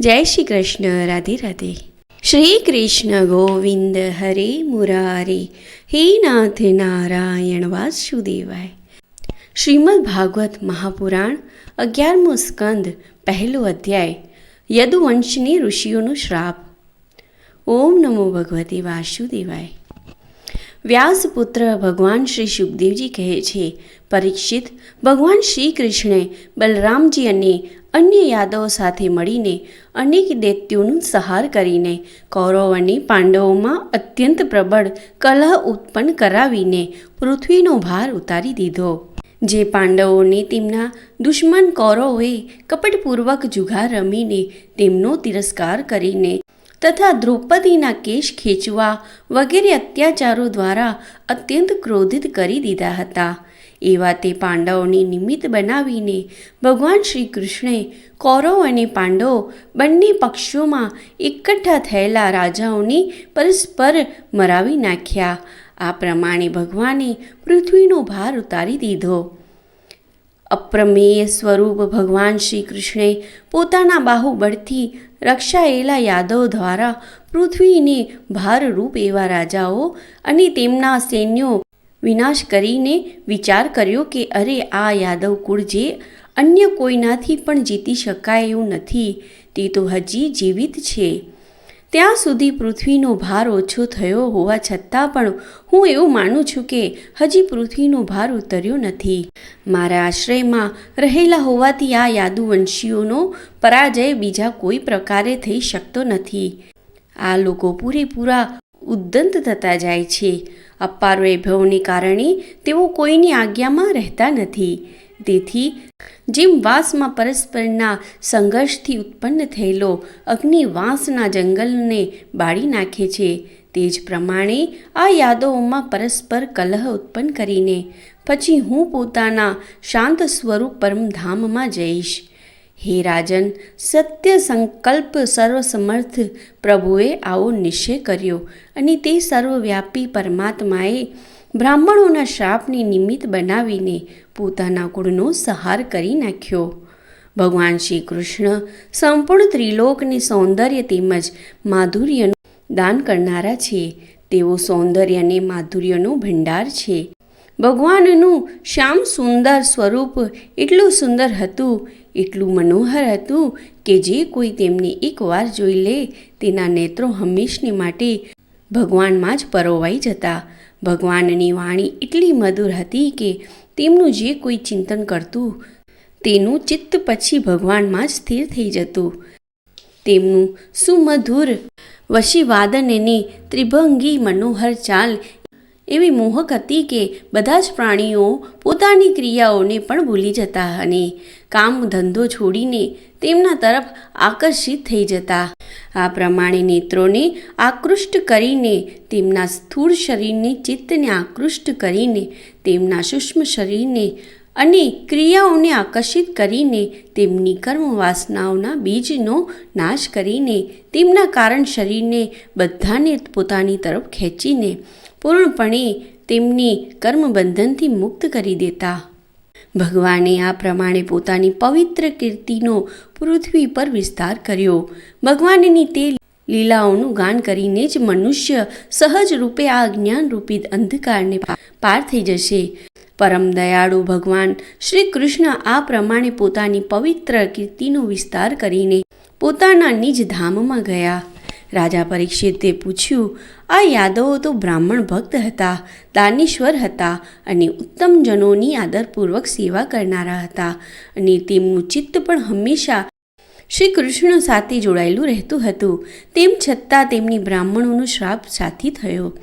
જય શ્રી કૃષ્ણ, રાધે રાધે. શ્રી કૃષ્ણ ગોવિંદ હરે મુરારી, હે નાથ નારાયણ વાસુદેવાય. શ્રીમદ ભાગવત મહાપુરાણ, અગિયારમો સ્કંદ, પહેલો અધ્યાય, યદુવંશની ઋષિઓનો શ્રાપ. ઓમ નમો ભગવતે વાસુદેવાય. વ્યાસપુત્ર ભગવાન શ્રી સુખદેવજી કહે છે, પરીક્ષિત, ભગવાન શ્રી કૃષ્ણે બલરામજી અને અન્ય યાદવો સાથે મળીને અનેક દૈત્યોનું સહાર કરીને કૌરવ અને પાંડવોમાં અત્યંત પ્રબળ કલહ ઉત્પન્ન કરાવીને પૃથ્વીનો ભાર ઉતારી દીધો. જે પાંડવોને તેમના દુશ્મન કૌરવોએ કપટપૂર્વક જુગાર રમીને તેમનો તિરસ્કાર કરીને તથા દ્રૌપદીના કેશ ખેંચવા વગેરે અત્યાચારો દ્વારા અત્યંત ક્રોધિત કરી દીધા હતા. એવા તે પાંડવોને નિમિત્ત બનાવીને ભગવાન શ્રી કૃષ્ણે કૌરવ અને પાંડવો બંને પક્ષોમાં એકઠા થયેલા રાજાઓને પરસ્પર મરાવી નાખ્યા. આ પ્રમાણે ભગવાને પૃથ્વીનો ભાર ઉતારી દીધો. અપ્રમેય સ્વરૂપ ભગવાન શ્રી કૃષ્ણે પોતાના બાહુબળથી રક્ષાયેલા યાદવ દ્વારા પૃથ્વીને ભારરૂપ એવા રાજાઓ અને તેમના સૈન્યો વિનાશ કરીને વિચાર કર્યો કે અરે, આ યાદવ કુળ જે અન્ય કોઈનાથી પણ જીતી શકાય એવું નથી, તે તો હજી જીવિત છે. ત્યાં સુધી પૃથ્વીનો ભાર ઓછો થયો હોવા છતાં પણ હું એવું માનું છું કે હજી પૃથ્વીનો ભાર ઉતર્યો નથી. મારા આશ્રયમાં રહેલા હોવાથી આ યાદુવંશીઓનો પરાજય બીજા કોઈ પ્રકારે થઈ શકતો નથી. આ લોકો પૂરેપૂરા ઉદ્દંત થતા જાય છે. અપાર વૈભવને કારણે તેઓ કોઈની આજ્ઞામાં રહેતા નથી. તેથી જેમ વાંસમાં પરસ્પરના સંઘર્ષથી ઉત્પન્ન થયેલો અગ્નિ વાંસના જંગલને બાળી નાખે છે, તે જ પ્રમાણે આ યાદોમાં પરસ્પર કલહ ઉત્પન્ન કરીને પછી હું પોતાના શાંત સ્વરૂપ પરમધામમાં જઈશ. હે રાજન, સત્ય સંકલ્પ સર્વસમર્થ પ્રભુએ આવો નિશ્ચય કર્યો અને તે સર્વવ્યાપી પરમાત્માએ બ્રાહ્મણોના શ્રાપને નિમિત્ત બનાવીને પોતાના કુળનો સહાર કરી નાખ્યો. ભગવાન શ્રી કૃષ્ણ સંપૂર્ણ ત્રિલોકને સૌંદર્ય તેમજ માધુર્યનું દાન કરનારા છે. તેઓ સૌંદર્ય અને માધુર્યનો ભંડાર છે. ભગવાનનું શ્યામ સુંદર સ્વરૂપ એટલું સુંદર હતું, એટલું મનોહર હતું કે જે કોઈ તેમને એકવાર જોઈ લે, તેના નેત્રો હંમેશને માટે ભગવાનમાં જ પરોવાઈ જતા. ભગવાનની વાણી એટલી મધુર હતી કે તેમનું જે કોઈ ચિંતન કરતું, તેનું ચિત્ત પછી ભગવાનમાં જ સ્થિર થઈ જતું. તેમનું સુમધુર વશીવાદન એની ત્રિભંગી મનોહર ચાલ એવી મોહક હતી કે બધા જ પ્રાણીઓ પોતાની ક્રિયાઓને પણ ભૂલી જતા અને કામ ધંધો છોડીને તેમના તરફ આકર્ષિત થઈ જતા. આ પ્રમાણે નેત્રોને આકૃષ્ટ કરીને તેમના સ્થૂળ શરીરને ચિત્તને આકૃષ્ટ કરીને તેમના સૂક્ષ્મ શરીરને અને ક્રિયાઓને આકર્ષિત કરીને તેમની કર્મ વાસનાઓના બીજનો નાશ કરીને તેમના કારણ શરીરને બધાને પોતાની તરફ ખેંચીને પૂર્ણપણે તેમની કર્મબંધનથી મુક્ત કરી દેતા. ભગવાને આ પ્રમાણે પોતાની પવિત્ર કીર્તિનો પૃથ્વી પર વિસ્તાર કર્યો. ભગવાનની તે લીલાઓનું ગાન કરીને જ મનુષ્ય સહજ રૂપે આ જ્ઞાનરૂપી અંધકારને પાર થઈ જશે. પરમ દયાળુ ભગવાન શ્રી કૃષ્ણ આ પ્રમાણે પોતાની પવિત્ર કીર્તિનો વિસ્તાર કરીને પોતાના નિજ ધામમાં ગયા. રાજા પરીક્ષિતે પૂછ્યું, આ યાદવો તો બ્રાહ્મણ ભક્ત હતા, દાનીશ્વર હતા અને ઉત્તમ જનોની આદરપૂર્વક સેવા કરનારા હતા અને તેમનું ચિત્ત પણ હંમેશા શ્રી કૃષ્ણ સાથે જોડાયેલું રહેતું હતું. તેમ છતાં તેમની બ્રાહ્મણોનો શ્રાપ સાથી થયો.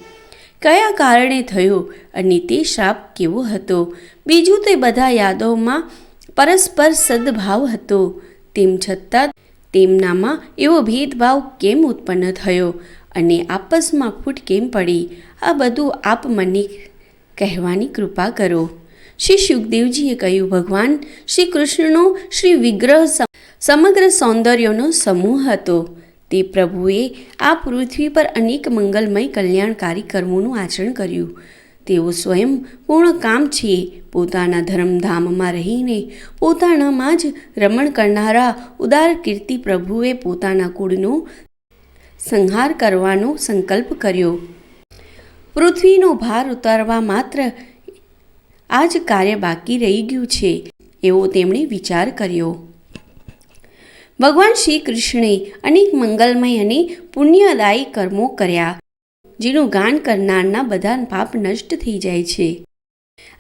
કયા કારણે થયો અને તે શ્રાપ કેવો હતો? બીજું તે બધા યાદવમાં પરસ્પર સદભાવ હતો. તેમ છતાં તેમનામાં એવો ભેદભાવ કેમ ઉત્પન્ન થયો અને આપસમાં ફૂટ કેમ પડી? આ બધું આપ મને કહેવાની કૃપા કરો. શ્રી સુખદેવજીએ કહ્યું, ભગવાન શ્રી કૃષ્ણનો શ્રી વિગ્રહ સમગ્ર સૌંદર્યનો સમૂહ હતો. તે પ્રભુએ આ પૃથ્વી પર અનેક મંગલમય કલ્યાણકારી કર્મોનું આચરણ કર્યું. તેઓ સ્વયં પૂર્ણ કામ છે. પોતાના ધર્મધામમાં રહીને પોતાનામાં જ રમણ કરનારા ઉદાર કીર્તિ પ્રભુએ પોતાના કુળનો સંહાર કરવાનો સંકલ્પ કર્યો. પૃથ્વીનો ભાર ઉતારવા માત્ર આ જ કાર્ય બાકી રહી ગયું છે, એવો તેમણે વિચાર કર્યો. ભગવાન શ્રી કૃષ્ણે અનેક મંગલમય અને પુણ્યદાયી કર્મો કર્યા. જેનું ગાન કરનારના બધા પાપ નષ્ટ થઈ જાય છે.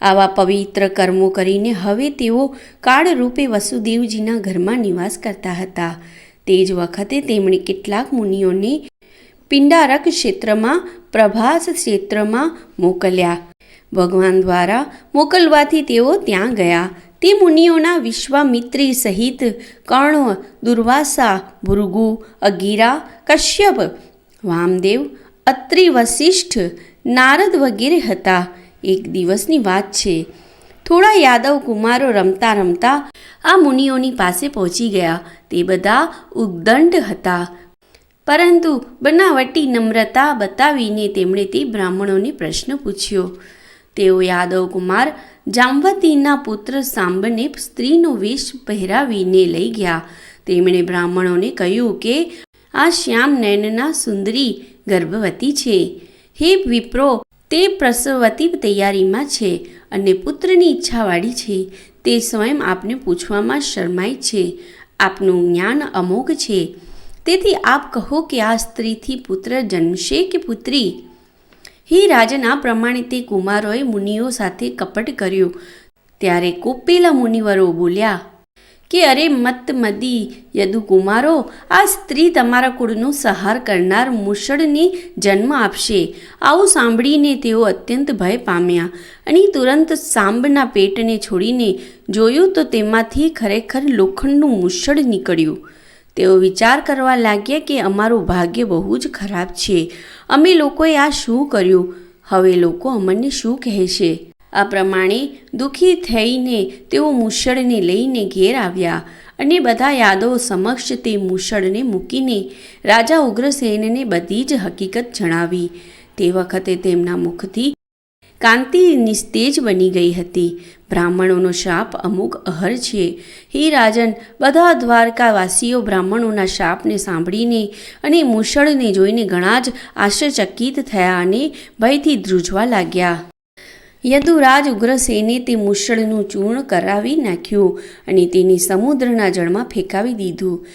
આવા પવિત્ર કર્મો કરીને હવે તેઓ કાળરૂપે વસુદેવજીના ઘરમાં નિવાસ કરતા હતા. તે જ વખતે તેમણે કેટલાક મુનિઓને પિંડારક ક્ષેત્રમાં, પ્રભાસ ક્ષેત્રમાં મોકલ્યા. ભગવાન દ્વારા મોકલવાથી તેઓ ત્યાં ગયા. તે મુનિઓના વિશ્વામિત્રી સહિત કર્ણ, દુર્વાસા, ભૃગુ, અગીરા, કશ્યપ, વામદેવ અત્રિ વશિષ્ઠ નારદ વગેરે હતા. એક દિવસની વાત છે. થોડા યાદવ કુમારો રમતા રમતા આ મુનિઓની પાસે પહોંચી ગયા. તે બધા ઉદ્દંડ હતા. પરંતુ બનાવટી નમ્રતા બતાવીને તેમણે તે બ્રાહ્મણોને પ્રશ્ન પૂછ્યો. તેઓ યાદવ કુમાર જામવતીના પુત્ર સાંબને સ્ત્રીનો વેશ પહેરાવીને લઈ ગયા. તેમણે બ્રાહ્મણોને કહ્યું કે આ શ્યામ નયનના સુંદરી ગર્ભવતી છે. હે વિપ્રો, તે પ્રસવતી તૈયારીમાં છે અને પુત્રની ઈચ્છાવાળી છે. તે સ્વયં આપને પૂછવામાં શરમાય છે. આપનું જ્ઞાન અમોઘ છે. તેથી આપ કહો કે આ સ્ત્રીથી પુત્ર જન્મશે કે પુત્રી? હે રાજન, આ પ્રમાણે તે કુમારોએ મુનિઓ સાથે કપટ કર્યું. ત્યારે કોપેલા મુનિવરો બોલ્યા કે અરે મત મદી, યદુ કુમારો, આ સ્ત્રી તમારા કુળનો સહાર કરનાર મુષળને જન્મ આપશે. આવું સાંભળીને તેઓ અત્યંત ભય પામ્યા અને તુરંત સાંબના પેટને છોડીને જોયું તો તેમાંથી ખરેખર લોખંડનું મુષળ નીકળ્યું. તેઓ વિચાર કરવા લાગ્યા કે અમારું ભાગ્ય બહુ જ ખરાબ છે. અમે લોકોએ આ શું કર્યું? હવે લોકો અમને શું કહેશે? આ પ્રમાણે દુઃખી થઈને તેઓ મુષળને લઈને ઘેર આવ્યા અને બધા યાદવો સમક્ષ તે મુષળને મૂકીને રાજા ઉગ્રસેનને બધી જ હકીકત જણાવી. તે વખતે તેમના મુખથી કાંતિ નિસ્તેજ બની ગઈ હતી. બ્રાહ્મણોનો શાપ અમુક અહર છે. હે રાજન, બધા દ્વારકાવાસીઓ બ્રાહ્મણોના શાપને સાંભળીને અને મુષળને જોઈને ઘણા જ આશ્ચર્યચકિત થયા અને ભયથી ધ્રુજવા લાગ્યા. યદુરાજ ઉગ્રસેને તે મુશળનું ચૂર્ણ કરાવી નાખ્યું અને તેને સમુદ્રના જળમાં ફેંકાવી દીધું.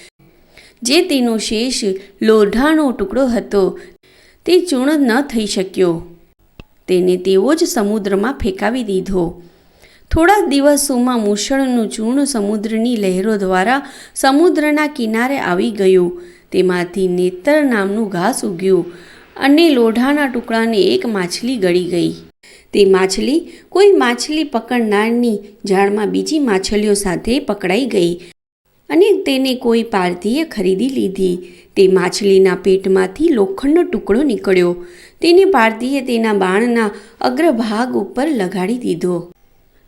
જે તેનો શેષ લોઢાનો ટુકડો હતો, તે ચૂર્ણ ન થઈ શક્યો. તેને તેવો જ સમુદ્રમાં ફેંકાવી દીધો. થોડા દિવસોમાં મૂષણનું ચૂર્ણ સમુદ્રની લહેરો દ્વારા સમુદ્રના કિનારે આવી ગયું. તેમાંથી નેતર નામનું ઘાસ ઉગ્યું અને લોઢાના ટુકડાને એક માછલી ગળી ગઈ. તે માછલી કોઈ માછલી પકડનારની જાળમાં બીજી માછલીઓ સાથે પકડાઈ ગઈ અને તેને કોઈ પારધીએ ખરીદી લીધી. તે માછલીના પેટમાંથી લોખંડનો ટુકડો નીકળ્યો. તેને પારધીએ તેના બાણના અગ્રભાગ ઉપર લગાડી દીધો.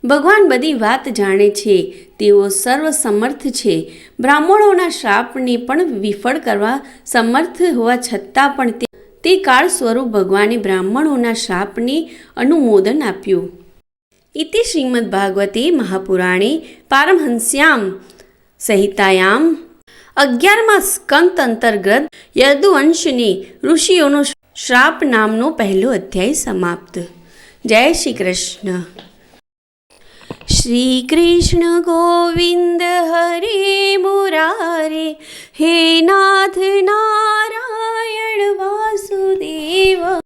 ભગવાન બધી વાત જાણે છે. તેઓ સર્વસમર્થ છે. બ્રાહ્મણોના શ્રાપને પણ વિફળ કરવા સમર્થ હોવા છતાં પણ તે તે કાળ સ્વરૂપ ભગવાને બ્રાહ્મણોના શાપને અનુમોદન આપ્યું. ઇતિ શ્રીમદ ભાગવતે મહાપુરાણે પારમહંસ્યામ સહિતાયામ અગિયારમાં સ્કંત અંતર્ગત યદુવંશને ઋષિઓનો શ્રાપ નામનો પહેલો અધ્યાય સમાપ્ત. જય શ્રી કૃષ્ણ. શ્રીકૃષ્ણ ગોવિન્દ હરે મુરારે હે નાથ નારાયણ વાસુદેવ.